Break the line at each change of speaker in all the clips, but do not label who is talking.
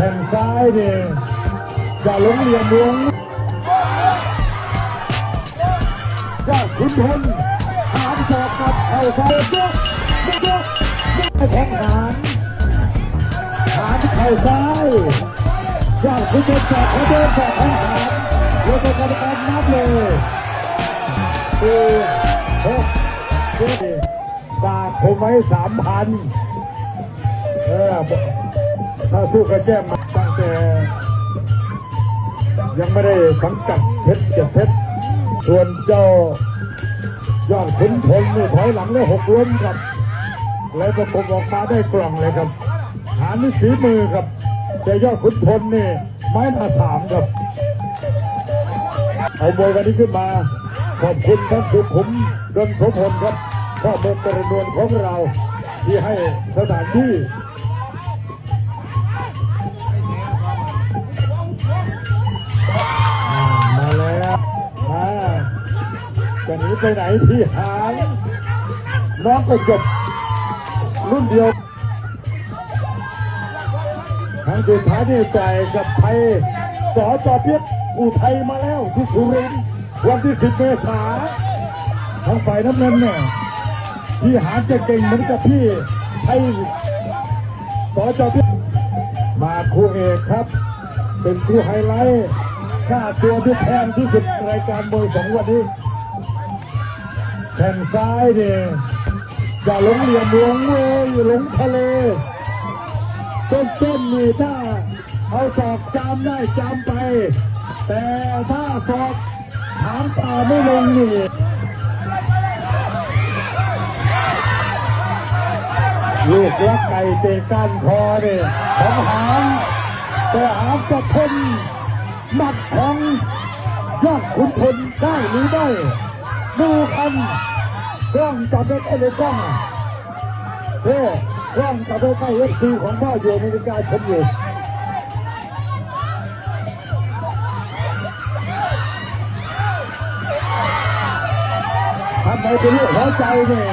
แข่งซ้ายนี่จะหลงเหลี่ยมวงยอดขุนพลหารศอกกับเข่าซ้ายยกยกยกแข่งหารหารเข่าซ้ายยอดขุนพลจับเขาเดินจับแข่งหารแล้วก็กรรมการนับเลยสี่หกเจ็ดฝากผมไว้สามพันเออ ถ้าสู้กับแจ้มมาตั้งแต่ยังไม่ได้สังกัดเพชรเจ็ดเพชรส่วนเจ้ายอดขุนพลนี่ถอยหลังได้หกล้มครับ แล้วประกบออกมาได้กล่องเลยครับ หานี่สีมือครับ แต่ยอดขุนพลนี่ไม้หน้าสามครับ เอาบวยวันนี้ขึ้นมา ขอบคุณท่านสุขุมดนโสพลครับพ่อเมืองกระนวลของเราที่ให้สถานที่ จะหนีไปไหนที่หางน้องก็จบรุ่นเดียวครั้งสุดท้ายนี่จ่ายกับไทยสอจอเปียกอุทัยมาแล้วที่สุรินทร์วันที่สิบเมษาทางฝ่ายน้ำเงินเนี่ยที่หาจะเก่งเหมือนกับพี่ไทยสอจอเปียกมาคู่เอกครับ เป็นคู่ไฮไลท์ค่าตัวที่แพงที่สุดรายการมวยของวันนี้ แข่งซ้ายเนี่ยอย่าหลงเหลี่ยมหลงเวยหลงทะเลต้นต้นนี่ถ้าเอาศอกจามได้จามไป แต่ถ้าศอกถามตาไม่ลงนี่ลูกลักไก่เตะก้านคอเนี่ยของหางแต่หางจะทนหมัดของยอดขุนพลได้หรือไม่ ดูกันกล้องจับได้ใกล้เลยกล้องเฮ้กล้องจับได้ใกล้เอฟซีของพ่ออยู่อเมริการชมอยู่ทำไมเป็นเรื่องหัวใจเนี่ย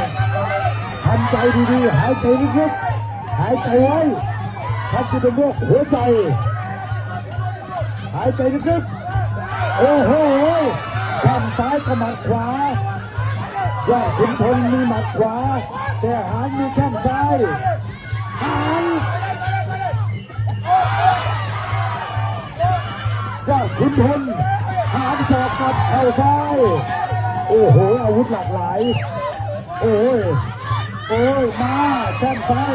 ทำใจดีๆหายใจลึกๆหายใจไว้ถ้าจะเป็นเรื่องหัวใจ หายใจลึกๆโอ้โหข้างซ้ายกับหมัดขวา ยอดขุนพลมีหมัดขวา แต่หางมีแข้งซ้ายหางยอดขุนพลหางศอกกับเข่าซ้าย โอ้โห อาวุธหลากหลาย โอ้ยโอ้ยมาแข้งซ้าย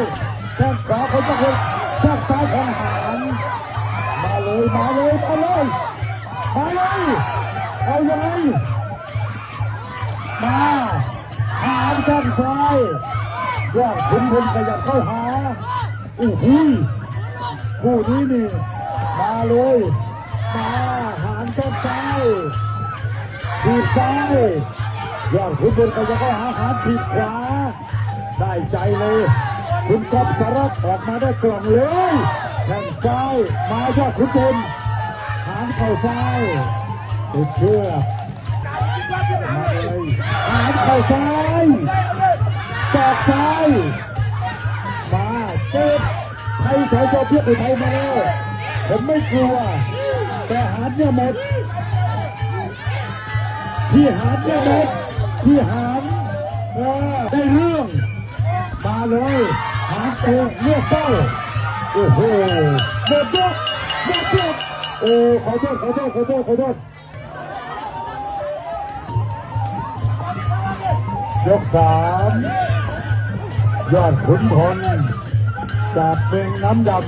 แข้งขวาเขาจะเป็นแข้งซ้ายของหางมาเลย มาเลย มาเลย มาเลย เอายังไง มาหาข้างซ้ายยอดขุนพลขยับเข้าหาโอ้โหคู่นี้นี่มาเลยมาหารข้างซ้ายทีซ้ายยอดขุนพลขยับเข้าหาหาทีขวา ได้ใจเลยคุณกอบสารัตออกมาได้กล่องเลยแข้งซ้ายมายอดขุนพลหางเข่าซ้ายติดเชือก หางเข่าซ้ายจอกซ้ายมาเจ็บไทยสายโจเพียบไปไทยมาแล้วผมไม่กลัว แต่หาเนี่ยหมดที่หาเนี่ยหมดที่หารเออได้เรื่องมาเลยหาเจอเลือกเป้าโอ้โหหมดยกหมดยกโอ้ขอโทษขอโทษขอโทษขอโทษ ยกสามยอดขุนพลจากเป็นน้ำดับ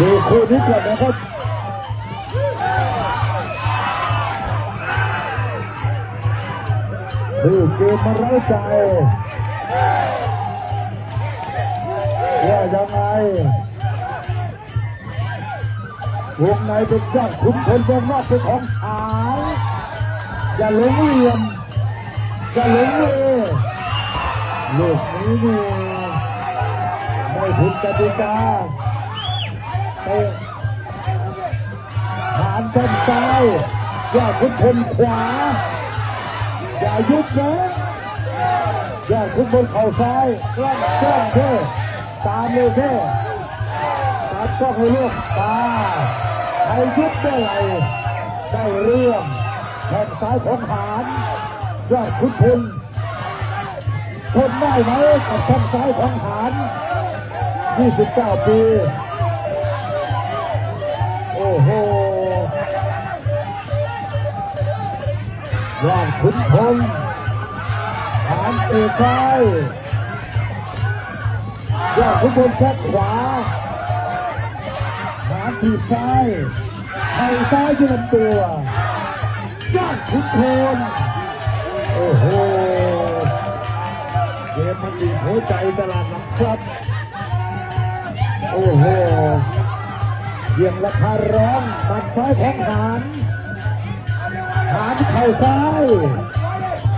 ดูคู่นี้ก่อนนะครับดูเกมมาเร้าใจ ว่ายังไงวงในเป็นยอดขุนพลวงนอกเป็นของขายอย่าหลงเหลี่ยมอย่าหลงเลยลูกนี้นี่ไม่ผิดกติกาเตะหานแข้งซ้ายยอดขุนพลขวา อย่ายุบนะยอดขุนพลเข่าซ้ายกล้องกล้องเท่ ตามเลยเท่ตามกล้องให้ลูกตาใครยุบได้ไรได้เรื่องแข่งซ้ายของหารยอดขุนพลทนได้ไหมกับแข้งซ้ายของหาร29 ปี โอ้โหยอดขุนพลฐานเอกซ้า ยยอดขุนพลแข้งขวาฐานทีบซ้ายไข่ซ้ายที่ลำตัวยอดขุนพลโอ้โหเกมมันดีหัวใจตลาดหลังครับโอ้โหเยี่ยงราคาร้องตัดซ้ายของหานหานเข่าซ้าย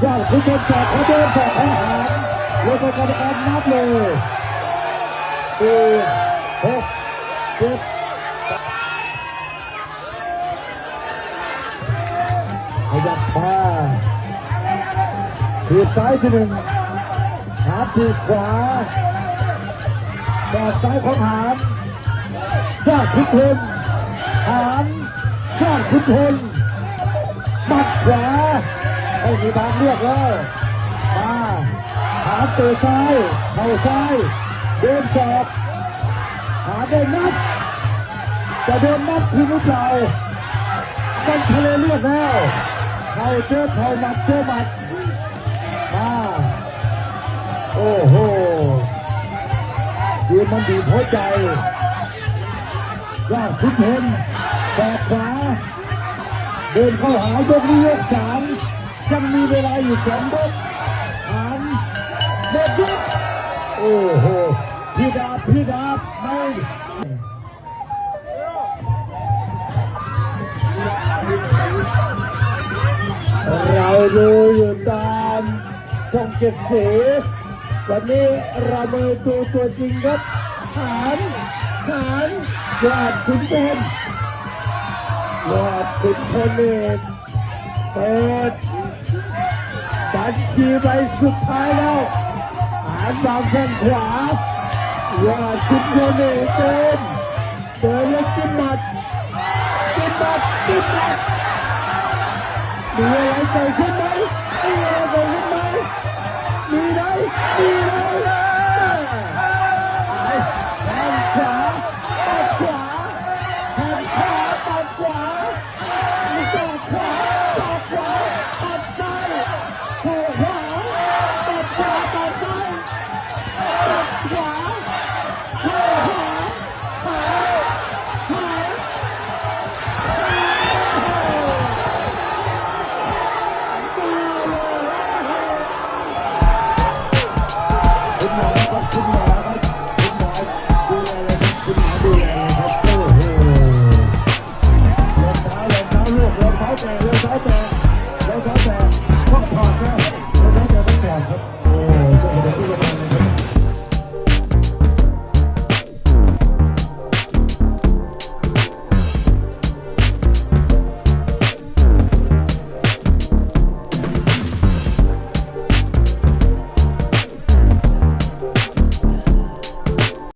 ยอดคุณเป็นจอดเขาเดินจอดของหานแล้วก็กรรมการนับเลย สี่หกเจ็ดขยับมาทีบซ้ายทีหนึ่งหาทีบขวาแดดซ้ายของหานยอดขุนพลหานยอดขุนพลหมัดขวาไม่มีทางเลือกแล้วมาหาเตะซ้าย เข่าซ้าย เดินสอบหาได้นับจะโดนนับทีหรือเปล่ามันทะเลเลือดแล้วเข่าเจอเข่าหมัดเจอหมัดมาโอ้โหยืนมันบีหัวใจยอดทุกเห็นแบกขวาเดินเข้าหายกนี้ยกสามยังมีเวลาอยู่สองยกหันเด็กยกโอ้โห พี่ดาบพี่ดาบไม่เราดูอยู่ตามช่องเจ็ดสีวันนี้เรามาดูตัวจริงครับหานหานยอดขุนพลยอดขุนพลเองเปิดบัญชีใบสุดท้ายแล้วหานวางแข้งขวา ยอดขุนพลเอเดินเดินแล้วจิ้มหมัดจิ้มหมัดจิ้มหมัดมีอะไรเกิดขึ้นไหม